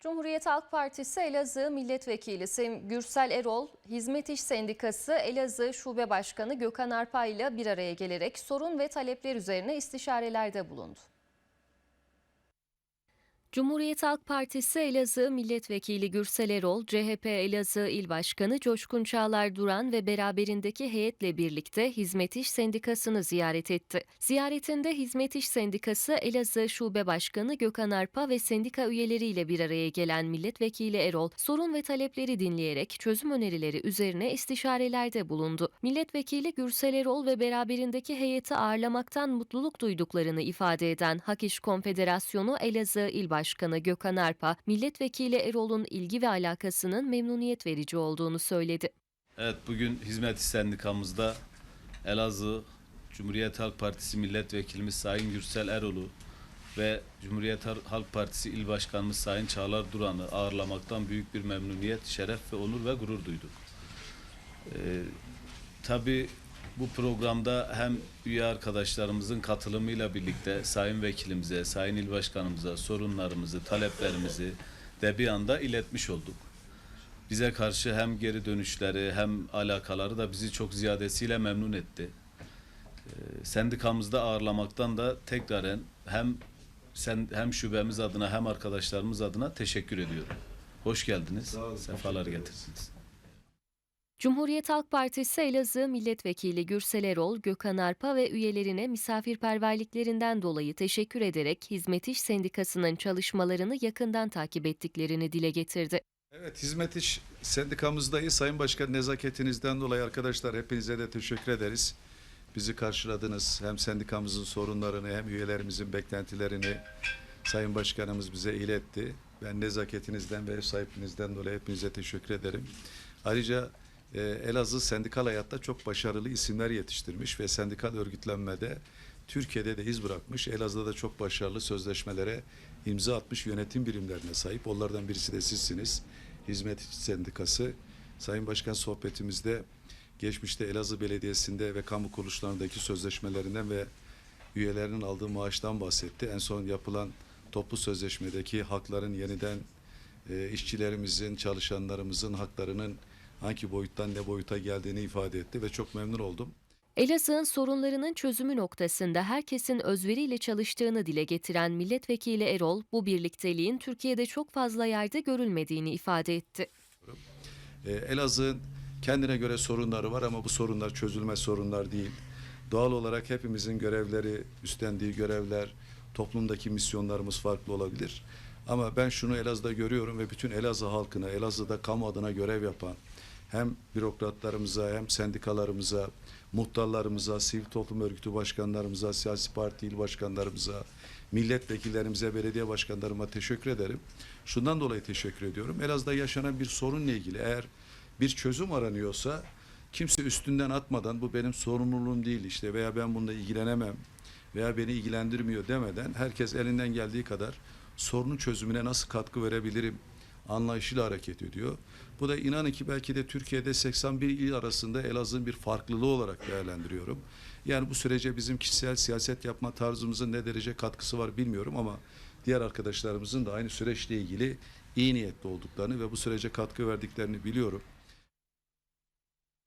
Cumhuriyet Halk Partisi Elazığ Milletvekili Gürsel Erol, Hizmet İş Sendikası Elazığ Şube Başkanı Gökhan Arpa ile bir araya gelerek sorun ve talepler üzerine istişarelerde bulundu. Cumhuriyet Halk Partisi Elazığ Milletvekili Gürsel Erol, CHP Elazığ İl Başkanı Coşkun Çağlar Duran ve beraberindeki heyetle birlikte Hizmet İş Sendikası'nı ziyaret etti. Ziyaretinde Hizmet İş Sendikası Elazığ Şube Başkanı Gökhan Arpa ve sendika üyeleriyle bir araya gelen Milletvekili Erol, sorun ve talepleri dinleyerek çözüm önerileri üzerine istişarelerde bulundu. Milletvekili Gürsel Erol ve beraberindeki heyeti ağırlamaktan mutluluk duyduklarını ifade eden Hak İş Konfederasyonu Elazığ İl Başkanı Gökhan Arpa, Milletvekili Erol'un ilgi ve alakasının memnuniyet verici olduğunu söyledi. Evet bugün Hizmet Sendikamızda Elazığ Cumhuriyet Halk Partisi Milletvekilimiz Sayın Gürsel Erol'u ve Cumhuriyet Halk Partisi İl Başkanımız Sayın Çağlar Duran'ı ağırlamaktan büyük bir memnuniyet, şeref ve onur ve gurur duyduk. Ee, tabii bu programda hem üye arkadaşlarımızın katılımıyla birlikte Sayın Vekilimize, Sayın İl Başkanımıza sorunlarımızı, taleplerimizi de bir anda iletmiş olduk bize karşı hem geri dönüşleri hem alakaları da bizi çok ziyadesiyle memnun etti. Ee, sendikamızda ağırlamaktan da tekraren hem sen hem şubemiz adına hem arkadaşlarımız adına teşekkür ediyorum. Hoş geldiniz. Sefalar getirdiniz. Cumhuriyet Halk Partisi Elazığ Milletvekili Gürsel Erol, Gökhan Arpa ve üyelerine misafirperverliklerinden dolayı teşekkür ederek Hizmet İş Sendikası'nın çalışmalarını yakından takip ettiklerini dile getirdi. Evet, Hizmet İş Sendikamızdayız. Sayın Başkan nezaketinizden dolayı arkadaşlar hepinize de teşekkür ederiz. Bizi karşıladınız. Hem sendikamızın sorunlarını hem üyelerimizin beklentilerini Sayın Başkanımız bize iletti. Ben nezaketinizden ve ev sahipliğinizden dolayı hepinize teşekkür ederim. Ayrıca e, Elazığ sendikal hayatta çok başarılı isimler yetiştirmiş ve sendikal örgütlenmede Türkiye'de de iz bırakmış. Elazığ'da da çok başarılı sözleşmelere imza atmış yönetim birimlerine sahip. Onlardan birisi de sizsiniz. Hizmet Sendikası. Sayın Başkan sohbetimizde geçmişte Elazığ Belediyesi'nde ve kamu kuruluşlarındaki sözleşmelerinden ve üyelerinin aldığı maaştan bahsetti. En son yapılan toplu sözleşmedeki hakların yeniden e, işçilerimizin, çalışanlarımızın haklarının hangi boyuttan ne boyuta geldiğini ifade etti ve çok memnun oldum. Elazığ'ın sorunlarının çözümü noktasında herkesin özveriyle çalıştığını dile getiren Milletvekili Erol, bu birlikteliğin Türkiye'de çok fazla yerde görülmediğini ifade etti. E, Elazığ'ın kendine göre sorunları var ama bu sorunlar çözülmez sorunlar değil. Doğal olarak hepimizin görevleri, üstlendiği görevler, toplumdaki misyonlarımız farklı olabilir. Ama ben şunu Elazığ'da görüyorum ve bütün Elazığ halkına, Elazığ'da kamu adına görev yapan hem bürokratlarımıza hem sendikalarımıza, muhtarlarımıza, sivil toplum örgütü başkanlarımıza, siyasi parti il başkanlarımıza, milletvekillerimize, belediye başkanlarıma teşekkür ederim. Şundan dolayı teşekkür ediyorum. Elazığ'da yaşanan bir sorunla ilgili eğer bir çözüm aranıyorsa kimse üstünden atmadan bu benim sorumluluğum değil işte veya ben bununla ilgilenemem veya beni ilgilendirmiyor demeden herkes elinden geldiği kadar sorunun çözümüne nasıl katkı verebilirim anlayışıyla hareket ediyor. Bu da inanın ki belki de Türkiye'de 81 il arasında Elazığ'ın bir farklılığı olarak değerlendiriyorum. Yani bu sürece bizim kişisel siyaset yapma tarzımızın ne derece katkısı var bilmiyorum ama diğer arkadaşlarımızın da aynı süreçle ilgili iyi niyetli olduklarını ve bu sürece katkı verdiklerini biliyorum.